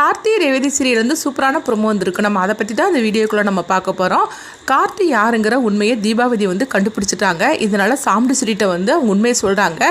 Karthi Revathi serial வந்து சூப்பரான promo வந்திருக்கு. நம்ம அதை பற்றி தான் அந்த வீடியோக்குள்ளே நம்ம பார்க்க போகிறோம் கார்த்தி யாருங்கிற உண்மையை தீபாவதி வந்து கண்டுபிடிச்சிட்டாங்க. இதனால் சாமுண்டி சிரிட்டை வந்து அவங்க உண்மையை சொல்கிறாங்க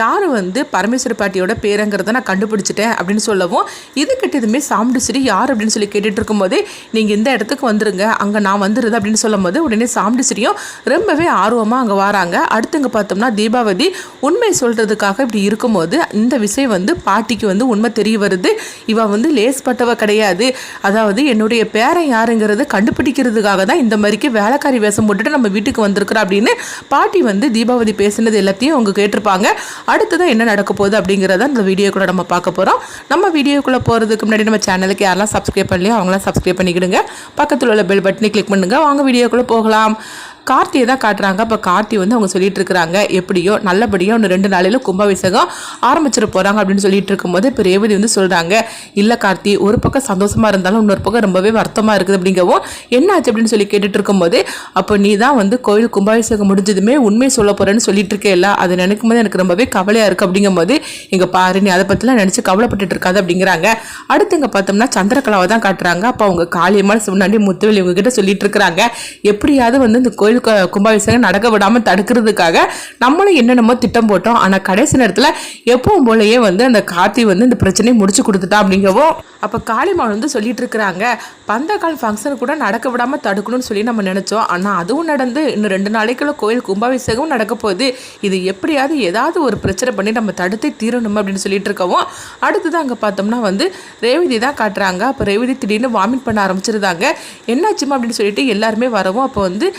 யார் வந்து பரமேஸ்வர பாட்டியோட பேருங்கிறத நான் கண்டுபிடிச்சிட்டேன் அப்படின்னு சொல்லவும் இது கிட்டதுமே சாமுண்டி சிரி யார் அப்படின்னு சொல்லி கேட்டுட்டு இருக்கும்போது நீங்கள் இந்த இடத்துக்கு வந்துருங்க. அங்கே நான் வந்துருது அப்படின்னு சொல்லும்போது உடனே சாமுண்டி சிரியும் ரொம்பவே ஆர்வமாக அங்கே வராங்க. அடுத்துங்க பார்த்தோம்னா தீபாவதி உண்மை சொல்கிறதுக்காக இப்படி இருக்கும்போது இந்த விஷயம் வந்து பாட்டிக்கு வந்து உண்மை தெரிய வருது. இவள் வந்து லேஸ் லேஸ்பட்டவ கிடையாது. அதாவது என்னுடைய பேரன் யாருங்கிறது கண்டுபிடிக்கிறதுக்காக தான் இந்த மாதிரிக்கு வேலைக்காரி வேஷம் போட்டுட்டு நம்ம வீட்டுக்கு வந்திருக்கிறோம் அப்படின்னு பாட்டி வந்து தீபாவதி பேசினது எல்லாத்தையும் அவங்க கேட்டிருப்பாங்க. அடுத்ததான் என்ன நடக்க போகுது அப்படிங்கிறத இந்த வீடியோக்குள்ள நம்ம பார்க்க போகிறோம் நம்ம வீடியோக்குள்ளே போகிறதுக்கு முன்னாடி நம்ம சேனலுக்கு யாரெல்லாம் சப்ஸ்கிரைப் பண்ணலையோ அவங்களாம் சப்ஸ்கிரைப் பண்ணிக்கிடுங்க. பக்கத்தில் உள்ள பெல் பட்டனை கிளிக் பண்ணுங்க. வாங்க வீடியோக்குள்ளே போகலாம். கார்த்தியை தான் காட்டுறாங்க. அப்போ கார்த்தி வந்து அவங்க சொல்லிட்டு இருக்கிறாங்க எப்படியோ நல்லபடியாக ஒன்று ரெண்டு நாளையில் கும்பாபிஷேகம் ஆரம்பிச்சிட போகிறாங்க அப்படின்னு சொல்லிட்டு இருக்கும்போது இப்போ ரேவதி வந்து சொல்கிறாங்க இல்லை கார்த்தி ஒரு பக்கம் சந்தோஷமாக இருந்தாலும் இன்னொரு பக்கம் ரொம்பவே வருத்தமாக இருக்குது அப்படிங்கவும் என்னாச்சு? அப்படின்னு சொல்லி கேட்டுட்டு இருக்கும்போது அப்போ நீ தான் வந்து கோயில் கும்பாபிஷேகம் முடிஞ்சதுமே உண்மை சொல்ல போகிறேன்னு சொல்லிட்டு இருக்கேல்ல அதை நினைக்கும் போது எனக்கு ரொம்பவே கவலையாக இருக்குது அப்படிங்கும்போது இங்கே பாரு நீ அதை பற்றிலாம் நினச்சி கவலைப்பட்டுட்டு இருக்காது அப்படிங்கிறாங்க. அடுத்து இங்கே பார்த்தோம்னா சந்திரகலாவை தான் காட்டுறாங்க. அப்போ அவங்க காளியம்மாள் சிவனாண்டி முத்துவெளி இவங்ககிட்ட சொல்லிட்டு இருக்கிறாங்க எப்படியாவது வந்து இந்த கோயில் கு- கும்பாபிஷேகம் நடக்க விடாமல் தடுக்கிறதுக்காக நம்மளும் என்னென்னமோ திட்டம் போட்டோம். ஆனால் கடைசி நேரத்தில் எப்பவும் போலயே வந்து அந்த கார்த்தி வந்து இந்த பிரச்சனையை முடிச்சு கொடுத்துட்டா அப்படிங்கவும் அப்போ காளிமாள் வந்து சொல்லிட்டு இருக்கிறாங்க. பந்தக்கால் ஃபங்க்ஷன் கூட நடக்க விடாமல் தடுக்கணும்னு சொல்லி நம்ம நினச்சோம். ஆனால் அதுவும் நடந்து இன்னும் ரெண்டு நாளைக்குள்ள கோயில் கும்பாபிஷேகம் நடக்க போகுது. இது எப்படியாவது ஏதாவது ஒரு பிரச்சனை பண்ணி நம்ம தடுத்தே தீரணும் அப்படின்னு சொல்லிட்டு இருக்கவும் அடுத்தது அங்கே பார்த்தோம்னா வந்து ரேவதி தான் காட்டுறாங்க. அப்போ ரேவதி திடீர்னு வாமிட் பண்ண ஆரம்பிச்சிருந்தாங்க. என்னாச்சுமா அப்படின்னு சொல்லிட்டு எல்லாருமே வரவும் அப்போ வந்து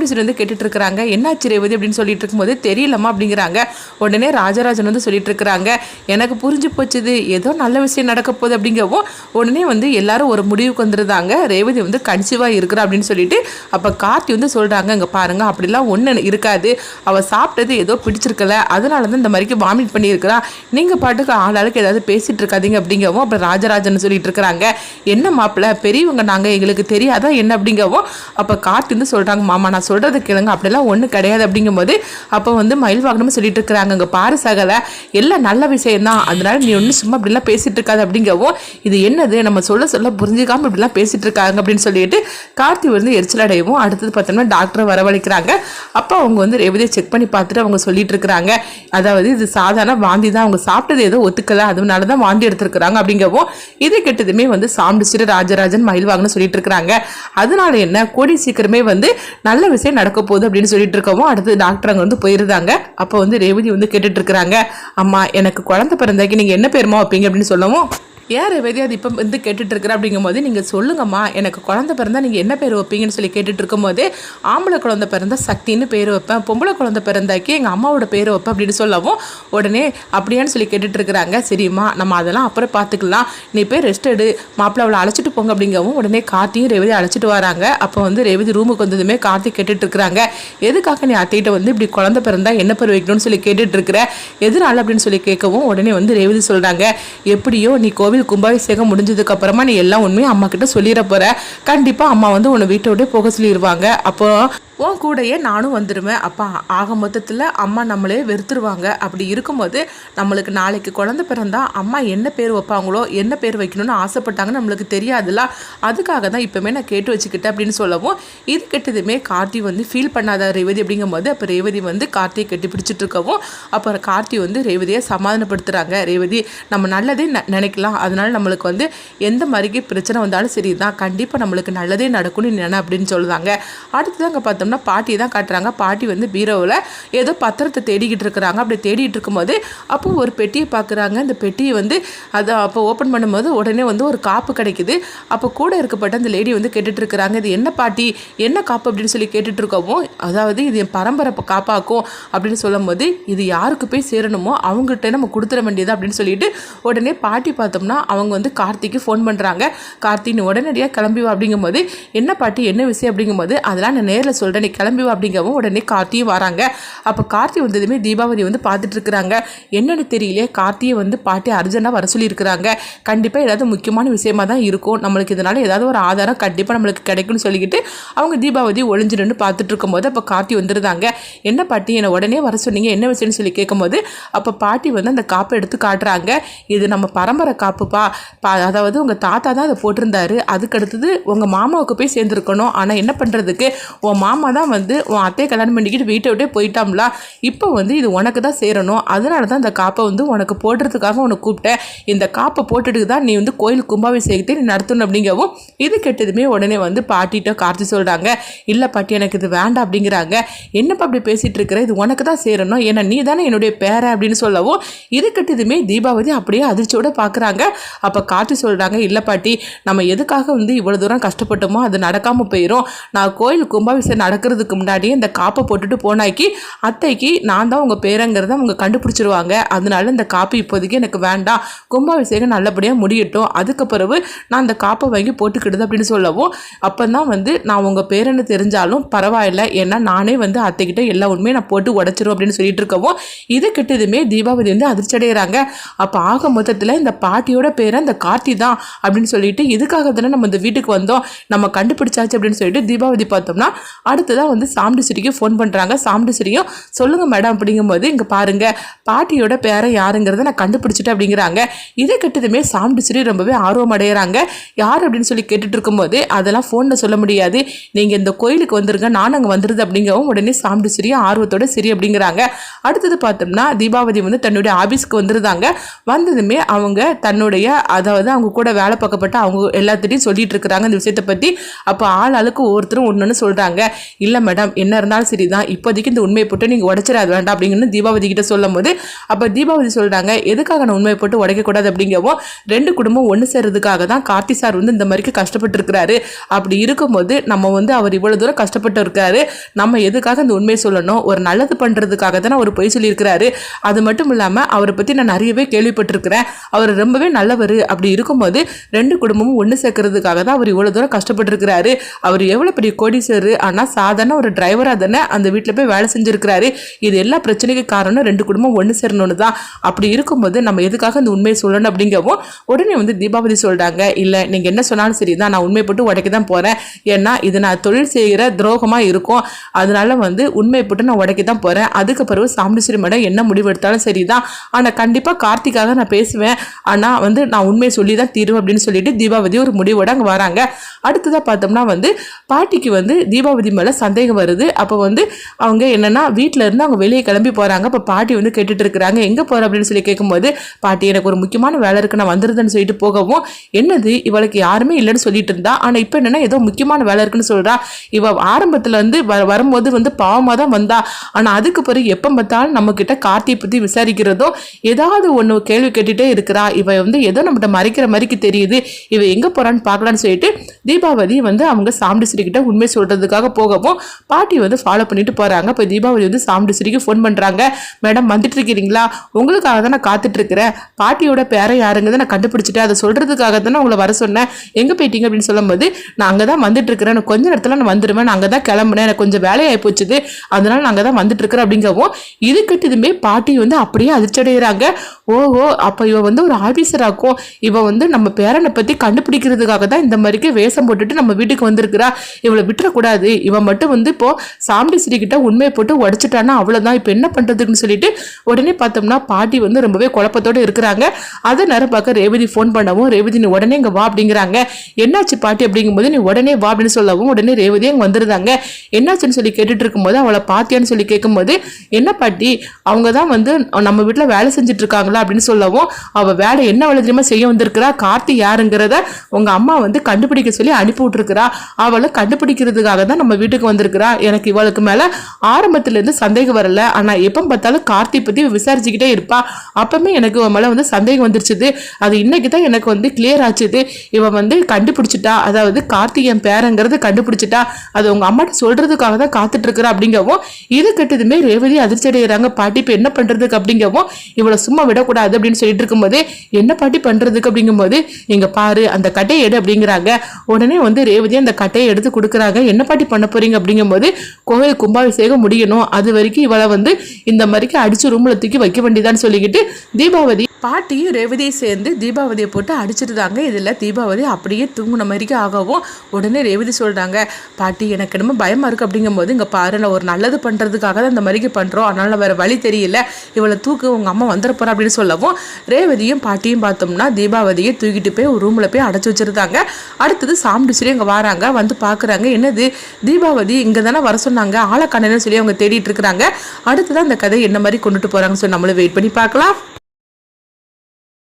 சாமுண்டீஸ்வரி வந்து கேட்டுட்டு இருக்கிறாங்க என்னாச்சு ரேவதி அப்படின்னு சொல்லிட்டு இருக்கும்போது தெரியலம்மா அப்படிங்கிறாங்க. உடனே ராஜராஜன் வந்து சொல்லிட்டு இருக்கிறாங்க எனக்கு புரிஞ்சு போச்சுது. ஏதோ நல்ல விஷயம் நடக்க போகுது அப்படிங்கவும் உடனே வந்து எல்லாரும் ஒரு முடிவுக்கு வந்துருந்தாங்க ரேவதி வந்து கன்சீவாக இருக்கிறா அப்படின்னு சொல்லிட்டு அப்போ கார்த்தி வந்து சொல்கிறாங்க இங்கே பாருங்க அப்படிலாம் ஒன்று இருக்காது. அவள் சாப்பிட்டது ஏதோ பிடிச்சிருக்கல. அதனால தான் இந்த மாதிரிக்கு வாமிட் பண்ணியிருக்கிறா. நீங்கள் பாட்டுக்கு ஆளாளுக்கு ஏதாவது பேசிட்டு இருக்காதீங்க அப்படிங்கவும் அப்புறம் ராஜராஜன் சொல்லிட்டு இருக்கிறாங்க என்ன மாப்பிள்ள? பெரியவங்க நாங்கள் எங்களுக்கு தெரியாதா? என்ன? அப்படிங்கவும் அப்போ கார்த்தி வந்து சொல்கிறாங்க மாமா நான் சொல்கிறது கேளுங்க. அப்படிலாம் ஒன்றும் கிடையாது அப்படிங்கும்போது அப்போ வந்து மயில் வாகனமும் சொல்லிட்டு இருக்கிறாங்க அங்கே பாரு சகல எல்லாம் நல்ல விஷயம் தான் அதனால நீ ஒன்றும் சும்மா அப்படிலாம் பேசிகிட்டு இருக்காது அப்படிங்கவும் இது என்னது? நம்ம சொல்ல சொல்ல புரிஞ்சுக்காமல் இப்படிலாம் பேசிகிட்டு இருக்காங்க அப்படின்னு சொல்லிட்டு கார்த்தி வந்து எரிச்சல் அடையவும் அடுத்தது பார்த்தோம்னா டாக்டரை வரவழைக்கிறாங்க. அப்போ அவங்க வந்து ரேவதியை செக் பண்ணி பார்த்துட்டு அவங்க சொல்லிட்டு இருக்கிறாங்க அதாவது இது சாதாரண வாந்தி தான் அவங்க சாப்பிட்டது ஏதோ ஒத்துக்கல. அதனால தான் வாந்தி எடுத்திருக்கிறாங்க அப்படிங்கவும் இது கெட்டதுமே வந்து சாம்பிடிச்சிட்டு ராஜராஜன் மயில் வாங்கன்னு சொல்லிட்டு இருக்கிறாங்க அதனால என்ன? கூடி சீக்கிரமே வந்து நல்ல விஷயம் நடக்க போகுது அப்படின்னு சொல்லிட்டு இருக்கவும் அடுத்து டாக்டர் அங்கே வந்து போயிருந்தாங்க. அப்போ வந்து ரேவதி வந்து கேட்டுட்டு இருக்கிறாங்க. அம்மா எனக்கு குழந்தை பிறந்தாக்கி நீங்கள் என்ன பேருமா வைப்பீங்க அப்படின்னு சொல்லவும் யார் ரேவதி அது இப்போ வந்து கேட்டுட்ருக்குற அப்படிங்கும் அப்படிங்கும்போது நீங்கள் சொல்லுங்கம்மா எனக்கு குழந்தை பிறந்தால் நீங்கள் என்ன பேர் வைப்பீங்கன்னு சொல்லி கேட்டுட்டு இருக்கும்போது ஆம்பளை குழந்தை பிறந்தா சக்தின்னு பேர் வைப்பேன் பொம்பளை குழந்தை பிறந்தாக்கி எங்கள் அம்மாவோட பேர் வைப்பேன் அப்படின்னு சொல்லவும் உடனே அப்படியான்னு சொல்லி கேட்டுட்ருக்குறாங்க சரிம்மா நம்ம அதெல்லாம் அப்புறம் பார்த்துக்கலாம் நீ போய் ரெஸ்ட் எடு மாப்பிள்ளை அவளை அழைச்சிட்டு போங்க அப்படிங்கவும் உடனே கார்த்தியும் ரேவதி அழைச்சிட்டு வராங்க. அப்போ வந்து ரேவதி ரூமுக்கு வந்ததுமே கார்த்தி கேட்டுட்ருக்குறாங்க எதுக்காக நீ அத்தைகிட்ட வந்து இப்படி குழந்தை பிறந்தா என்ன பேர் வைக்கணும்னு சொல்லி கேட்டுட்ருக்குற இருக்கிற எதனால அப்படின்னு சொல்லி கேட்கவும் உடனே வந்து ரேவதி சொல்கிறாங்க எப்படியோ நீ கோவில் கும்பாபிஷேகம் முடிஞ்சதுக்கு அப்புறமா நீ எல்லாம் உண்மையும் அம்மா கிட்ட சொல்லிட போற. கண்டிப்பா அம்மா வந்து உன்னை வீட்டை விட்டு போக சொல்லிடுவாங்க அப்போ உன் கூடயே நானும் வந்துடுவேன் அப்போ ஆக மொத்தத்தில் அம்மா நம்மளே வெறுத்துருவாங்க. அப்படி இருக்கும்போது நம்மளுக்கு நாளைக்கு குழந்தை பிறந்தா அம்மா என்ன பேர் வைப்பாங்களோ என்ன பேர் வைக்கணும்னு ஆசைப்பட்டாங்கன்னு நம்மளுக்கு தெரியாதுல்ல? அதுக்காக தான் இப்போமே நான் கேட்டு வச்சுக்கிட்டேன் அப்படின்னு சொல்லவும் இது கெட்டதுமே கார்த்தி வந்து ஃபீல் பண்ணாத ரேவதி அப்படிங்கும்போது அப்போ ரேவதி வந்து கார்த்தியை கட்டி பிடிச்சிட்டு இருக்கவும் அப்புறம் கார்த்தி வந்து ரேவதியை சமாதானப்படுத்துகிறாங்க ரேவதி நம்ம நல்லதே நினைக்கலாம். அதனால நம்மளுக்கு வந்து எந்த மாதிரிக்கு பிரச்சனை வந்தாலும் சரி தான் கண்டிப்பாக நம்மளுக்கு நல்லதே நடக்கும்னு நினை அப்படின்னு சொல்லுவாங்க அடுத்ததாங்க பார்த்தோம் சொன்னால் பாட்டி தான் காட்டுறாங்க. பாட்டி வந்து பீரோவில் ஏதோ பத்திரத்தை தேடிக்கிட்டு இருக்கிறாங்க. அப்படி தேடிட்டு இருக்கும்போது அப்போ ஒரு பெட்டியை பார்க்குறாங்க. இந்த பெட்டியை வந்து அதை அப்போ ஓப்பன் பண்ணும்போது உடனே வந்து ஒரு காப்பு கிடைக்குது. அப்போ கூட இருக்கப்பட்ட அந்த லேடி வந்து கேட்டுட்டு இருக்கிறாங்க. இது என்ன பாட்டி? என்ன காப்பு அப்படின்னு சொல்லி கேட்டுட்டு இருக்கவும் அதாவது இது என் பரம்பரை காப்பாக்கும் அப்படின்னு சொல்லும்போது இது யாருக்கு போய் சேரணுமோ அவங்ககிட்ட நம்ம கொடுத்துட வேண்டியது அப்படின்னு சொல்லிட்டு உடனே பாட்டி பார்த்தோம்னா அவங்க வந்து கார்த்திக்கு ஃபோன் பண்ணுறாங்க கார்த்தின்னு உடனடியாக கிளம்பிவா அப்படிங்கும்போது என்ன பாட்டி? என்ன விஷயம்? அப்படிங்கும்போது அதெல்லாம் நான் நேரில் சொல்கிறேன் உடனே கிளம்பிவா அப்படிங்கவும் உடனே கார்த்தியும் வராங்க. அப்போ கார்த்தி வந்ததுமே தீபாவளி வந்து பார்த்துட்டு இருக்கிறாங்க. என்னென்னு தெரியலையே கார்த்தியை வந்து பாட்டி அர்ஜென்ட்டாக வர சொல்லியிருக்கிறாங்க. கண்டிப்பாக ஏதாவது முக்கியமான விஷயமா தான் இருக்கும். நம்மளுக்கு இதனால் ஏதாவது ஒரு ஆதாரம் கண்டிப்பாக நம்மளுக்கு கிடைக்கும்னு சொல்லிக்கிட்டு அவங்க தீபாவதி ஒளிஞ்சிருந்து பார்த்துட்டு இருக்கும்போது அப்போ கார்த்தி வந்துருந்தாங்க. என்ன பாட்டி என்னை உடனே வர சொன்னீங்க. என்ன விஷயம்னு சொல்லி கேட்கும்போது அப்போ பாட்டி வந்து அந்த காப்பை எடுத்து காட்டுறாங்க. இது நம்ம பரம்பரை காப்புப்பா. பா அதாவது உங்கள் தாத்தா தான் அதை போட்டிருந்தாரு. அதுக்கு அடுத்தது உங்கள் மாமாவுக்கு போய் சேர்ந்துருக்கணும். ஆனால் என்ன பண்ணுறதுக்கு உன் மாமா தான் வந்து உன் அத்தையை கல்யாணம் பண்ணிக்கிட்டு வீட்டை விட்டே போயிட்டாம்ல. இப்போ வந்து இது உனக்கு தான் சேரணும். அதனால தான் இந்த காப்பை வந்து உனக்கு போடுறதுக்காக உனக்கு கூப்பிட்டேன். இந்த காப்பை போட்டுட்டு தான் நீ வந்து கோயில் கும்பாபிஷேகத்தை நீ நடத்தணும் அப்படிங்கவும் இது கெட்டதுமே உடனே வந்து பாட்டிகிட்ட கார்த்தி சொல்கிறாங்க இல்லை பாட்டி எனக்கு இது வேண்டாம் அப்படிங்கிறாங்க. என்னப்பா அப்படி பேசிகிட்டு இருக்கிற? இது உனக்கு தான் சேரணும். ஏன்னா நீ தானே என்னுடைய பேரை அப்படின்னு சொல்லவும் இது கெட்டதுமே தீபாவதி அப்படியே அதிர்ச்சியோடு பார்க்குறாங்க அப்போ கார்த்தி சொல்கிறாங்க இல்லை பாட்டி நம்ம எதுக்காக வந்து இவ்வளோ தூரம் கஷ்டப்பட்டோமோ அது நடக்காமல் போயிடும் நான் கோயில் கும்பாபிஷேகம் நடக்கிறதுக்கு முன்னாடியே இந்த காப்பை போட்டுட்டு போனாக்கி அத்தைக்கு நான் தான் உங்கள் பேரங்கிறத அவங்க கண்டுபிடிச்சிருவாங்க. அதனால இந்த காப்பு இப்போதைக்கு எனக்கு வேண்டாம். கும்பாபிஷேகம் நல்லபடியாக முடியட்டும். அதுக்கு பிறகு நான் அந்த காப்பை வாங்கி போட்டுக்கிடுது அப்படின்னு சொல்லவும் அப்போ தான் வந்து நான் உங்கள் பேரன்னு தெரிஞ்சாலும் பரவாயில்ல. ஏன்னா நானே வந்து அத்தைக்கிட்ட எல்லா உண்மையும் நான் போட்டு உடச்சிரும் அப்படின்னு சொல்லிட்டு இருக்கவும் இது கிட்டதுமே தீபாவளி வந்து அதிர்ச்சி அடைகிறாங்க அப்போ ஆக மொத்தத்தில் இந்த பாட்டியோட பேரை அந்த கார்த்தி தான் அப்படின்னு சொல்லிட்டு இதுக்காக தானே நம்ம இந்த வீட்டுக்கு வந்தோம். நம்ம கண்டுபிடிச்சாச்சு அப்படின்னு சொல்லிட்டு தீபாவளி பார்த்தோம்னா அடுத்ததான் வந்து சாம்பிடு ஃபோன் பண்ணுறாங்க சாம்பிடு சிரியும் சொல்லுங்கள் மேடம் அப்படிங்கும்போது இங்கே பாருங்கள் பாட்டியோட பேரை யாருங்கிறத நான் கண்டுபிடிச்சிட்டேன் அப்படிங்கிறாங்க. இதை கெட்டதுமே சாம்பிடு சிரி ரொம்பவே ஆர்வம் அடைகிறாங்க யார் அப்படின்னு சொல்லி கேட்டுட்டு இருக்கும்போது அதெல்லாம் ஃபோனில் சொல்ல முடியாது. நீங்கள் இந்த கோயிலுக்கு வந்துருங்க நான் அங்கே வந்துருது அப்படிங்கவும் உடனே சாம்பிடு ஆர்வத்தோட சரி அப்படிங்கிறாங்க. அடுத்தது பார்த்தோம்னா தீபாவதி வந்து தன்னுடைய ஆஃபீஸ்க்கு வந்துருந்தாங்க வந்ததுமே அவங்க தன்னுடைய அதாவது அவங்க கூட வேலை பார்க்கப்பட்ட அவங்க எல்லாத்திட்டையும் சொல்லிட்டு இருக்கிறாங்க இந்த விஷயத்தை பற்றி அப்போ ஆள் ஆளுக்கு ஒவ்வொருத்தரும் ஒன்று ஒன்று சொல்கிறாங்க இல்லை மேடம் என்ன இருந்தாலும் சரி தான் இப்போதைக்கு இந்த உண்மையை போட்டு நீங்கள் உடைச்சிடாது வேண்டாம் அப்படிங்கன்னு தீபாவதி கிட்ட சொல்லும் போது அப்போ தீபாவதி சொல்கிறாங்க எதுக்காக நான் உண்மையை போட்டு உடைக்கக்கூடாது அப்படிங்கவும் ரெண்டு குடும்பம் ஒன்று சேர்றதுக்காக தான் கார்த்தி சார் வந்து இந்த மாதிரிக்கு கஷ்டப்பட்டு இருக்கிறாரு அப்படி இருக்கும்போது நம்ம வந்து அவர் இவ்வளோ தூரம் கஷ்டப்பட்டு இருக்காரு. நம்ம எதுக்காக இந்த உண்மையை சொல்லணும்? ஒரு நல்லது பண்ணுறதுக்காக தானே அவர் பொய் சொல்லியிருக்கிறாரு. அது மட்டும் இல்லாமல் அவரை பற்றி நான் நிறையவே கேள்விப்பட்டிருக்கிறேன். அவர் ரொம்பவே நல்லவர். அப்படி இருக்கும்போது ரெண்டு குடும்பமும் ஒன்று சேர்க்கறதுக்காக தான் அவர் இவ்வளோ தூரம் கஷ்டப்பட்டுருக்கிறாரு. அவர் எவ்வளோ பெரிய கோடீஸ்வரர். ஆனால் சாதாரண ஒரு டிரைவராக தானே அந்த வீட்டில் போய் வேலை செஞ்சுருக்கிறாரு. இது எல்லா பிரச்சனைக்கு காரணம் ரெண்டு குடும்பம் ஒன்று சேரணும்னு தான். அப்படி இருக்கும்போது நம்ம எதுக்காக அந்த உண்மையை சொல்லணும் அப்படிங்கவும் உடனே வந்து தீபாவதி சொல்கிறாங்க இல்லை நீங்கள் என்ன சொன்னாலும் சரி தான் நான் உண்மை போட்டு உடைக்க தான் போகிறேன் ஏன்னா இது நான் தொழில் செய்கிற துரோகமாக இருக்கும். அதனால வந்து உண்மை போட்டு நான் உடைக்க தான் போகிறேன் அதுக்கு பிறகு சாமுண்டீஸ்வரி மேடம் என்ன முடிவெடுத்தாலும் சரி தான் ஆனால் கண்டிப்பாக கார்த்திக்காக நான் பேசுவேன். ஆனால் வந்து நான் உண்மையை சொல்லி தான் தீருவேன் அப்படின்னு சொல்லிட்டு தீபாவதி ஒரு முடிவோட அங்கே வராங்க. அடுத்ததாக பார்த்தோம்னா வந்து பாட்டிக்கு வந்து தீபாவதி மேலே சந்தேகம் வருது. அப்போ வந்து அவங்க என்னென்னா வீட்டில் இருந்து அவங்க வெளியே கிளம்பி போகிறாங்க அப்போ பாட்டி வந்து கேட்டுட்டு இருக்கிறாங்க. எங்கே போகிற அப்படின்னு சொல்லி கேட்கும்போது பாட்டி எனக்கு ஒரு முக்கியமான வேலை இருக்கு. நான் வந்துருதுன்னு சொல்லிட்டு போகவும் என்னது? இவளுக்கு யாருமே இல்லைன்னு சொல்லிட்டு இருந்தா. ஆனால் இப்போ என்னென்னா ஏதோ முக்கியமான வேலை இருக்குன்னு சொல்கிறா இவ ஆரம்பத்தில் வந்து வ வரும்போது வந்து பாவமாக தான் வந்தா. ஆனால் அதுக்கு பிறகு எப்போ பார்த்தாலும் நம்மக்கிட்ட கார்த்தியை பற்றி விசாரிக்கிறதோ ஏதாவது ஒன்று கேள்வி கேட்டுகிட்டே இருக்கிறா. இவ வந்து ஏதோ நம்மகிட்ட மறைக்கிற மாதிரிக்கு தெரியுது. இவ எங்கே போகிறான்னு பார்க்கலான்னு சொல்லிட்டு தீபாவளி வந்து அவங்க சாம்பிடிஸ்ரீ உண்மை சொல்கிறதுக்காக போகவும் பாட்டி வந்து ஃபாலோ பண்ணிட்டு போகிறாங்க இப்போ தீபாவளி வந்து சாம்பிடிஸ்ரீக்கு ஃபோன் பண்ணுறாங்க மேடம் வந்துட்டு இருக்கிறீங்களா உங்களுக்காக தான் நான் காத்துட்ருக்கிறேன் பாட்டியோட பேரை யாருங்கிறத நான் கண்டுபிடிச்சிட்டேன். அதை சொல்கிறதுக்காக தானே உங்களை வர சொன்னேன். எங்கே போயிட்டீங்க அப்படின்னு சொல்லும்போது நான் அங்கே தான் வந்துட்டுருக்கிறேன். கொஞ்ச நேரத்தில் நான் வந்துடுவேன் நான் அங்கே தான் கிளம்புனேன். எனக்கு கொஞ்சம் வேலையாகி போச்சுது. அதனால நான் அங்கே தான் வந்துட்டு இருக்கிறேன் அப்படிங்கவும் இது கட்டதுமே பாட்டி வந்து அப்படியே அதிர்ச்சடைகிறாங்க ஓஹோ அப்போ இவன் வந்து ஒரு ஆஃபீஸராக்கும் இவன் வந்து நம்ம பேரனை பற்றி கண்டுபிடிக்கிறதுக்காக தான் இந்த மாதிரிக்கு வேஷம் போட்டுட்டு நம்ம வீட்டுக்கு வந்திருக்கிறா. இவளை விட்டுறக்கூடாது. இவன் மட்டும் வந்து இப்போ சாம்பிஸ்ரீ கிட்ட உண்மையை போட்டு உடச்சிட்டானா அவ்வளோதான் இப்போ என்ன பண்ணுறதுக்குன்னு சொல்லிட்டு உடனே பார்த்தோம்னா பாட்டி வந்து ரொம்பவே குழப்பத்தோடு இருக்கிறாங்க. அதை நேரம் பார்க்க ரேவதி ஃபோன் பண்ணவும் ரேவதி நீ உடனே இங்கே வா அப்படிங்கிறாங்க. என்னாச்சு பாட்டி? அப்படிங்கும்போது நீ உடனே வா அப்படின்னு சொல்லவும் உடனே ரேவதி அங்கே வந்துருந்தாங்க. என்னாச்சுன்னு சொல்லி கேட்டுட்டு இருக்கும்போது அவளை பாத்தியான்னு சொல்லி கேட்கும்போது என்ன பாட்டி? அவங்க தான் வந்து நம்ம வீட்டில் வேலை செஞ்சுட்டு இருக்காங்களா அப்படின்னு சொல்லவும் அவள் வேலை என்ன வேலை தெரியுமா செய்ய வந்திருக்கிறா? கார்த்தி யாருங்கிறத உங்கள் அம்மா வந்து கண்டுபிடிக்க சொல்லி அனுப்பி விட்டுருக்குறா. அவளை கண்டுபிடிக்கிறதுக்காக தான் நம்ம வீட்டுக்கு வந்திருக்கிறா? எனக்கு இவளுக்கு மேலே ஆரம்பத்துலேருந்து சந்தேகம் வரல. ஆனால் எப்போ பார்த்தாலும் கார்த்தி பற்றி விசாரிச்சுக்கிட்டே இருப்பா. அப்பவுமே எனக்கு இவன் மேலே வந்து சந்தேகம் வந்துருச்சுது. அது இன்னைக்கு தான் எனக்கு வந்து கிளியர் ஆச்சுது. இவன் வந்து கண்டுபிடிச்சிட்டா. அதாவது கார்த்திகேயன் பேரங்கிறது கண்டுபிடிச்சிட்டா. அது உங்க அம்மாட்ட சொல்றதுக்காக தான் காத்துட்டு இருக்கிறா அப்படிங்கவும் இது கெட்டதுமே ரேவதி அதிர்ச்சி அடைகிறாங்க பாட்டி இப்போ என்ன பண்றதுக்கு அப்படிங்கவும் இவளை சும்மா விடக்கூடாது அப்படின்னு சொல்லிட்டு இருக்கும்போது என்ன பாட்டி பண்றதுக்கு அப்படிங்கும்போது இங்கே பாரு அந்த கட்டையை எடு அப்படிங்கிறாங்க. உடனே வந்து ரேவதி அந்த கட்டையை எடுத்து கொடுக்குறாங்க. என்ன பாட்டி பண்ண போறீங்க? சொன்னீங்க அப்படிங்கும்போது கோவில் கும்பாபிஷேகம் முடியணும். அது வரைக்கும் இவளை வந்து இந்த மாதிரிக்கு அடிச்சு ரூம்ல தூக்கி வைக்க வேண்டியதான்னு சொல்லிக்கிட்டு தீபாவதி பாட்டியும் ரேவதியும் சேர்ந்து தீபாவதியை போட்டு அடிச்சிருந்தாங்க இதில் தீபாவதி அப்படியே தூங்கின மாதிரிக்கு ஆகவும் உடனே ரேவதி சொல்கிறாங்க பாட்டி எனக்கு என்னமோ பயமாக இருக்குது அப்படிங்கும்போது இங்கே பாரு நான் ஒரு நல்லது பண்ணுறதுக்காக தான் இந்த மாதிரிக்கு பண்ணுறோம் அதனால் வேறு வழி தெரியல. இவளை தூக்கு உங்கள் அம்மா வந்துட போகிறா அப்படின்னு சொல்லவும் ரேவதியும் பாட்டியும் பார்த்தோம்னா தீபாவதியை தூக்கிட்டு போய் ஒரு ரூமில் போய் அடைச்சி வச்சுருந்தாங்க. அடுத்தது சாப்பிட்டு சொல்லி அங்கே வராங்க வந்து பார்க்குறாங்க என்னது? தீபாவதி இங்கே தானே வர சொன்னாங்க? ஆளக்கண்ணன்னு சொல்லி அவங்க தேடிட்டு இருக்கிறாங்க. அடுத்தது அந்த கதை என்ன மாதிரி கொண்டுட்டு போகிறாங்கன்னு சொல்லி நம்மளும் வெயிட் பண்ணி பார்க்கலாம்.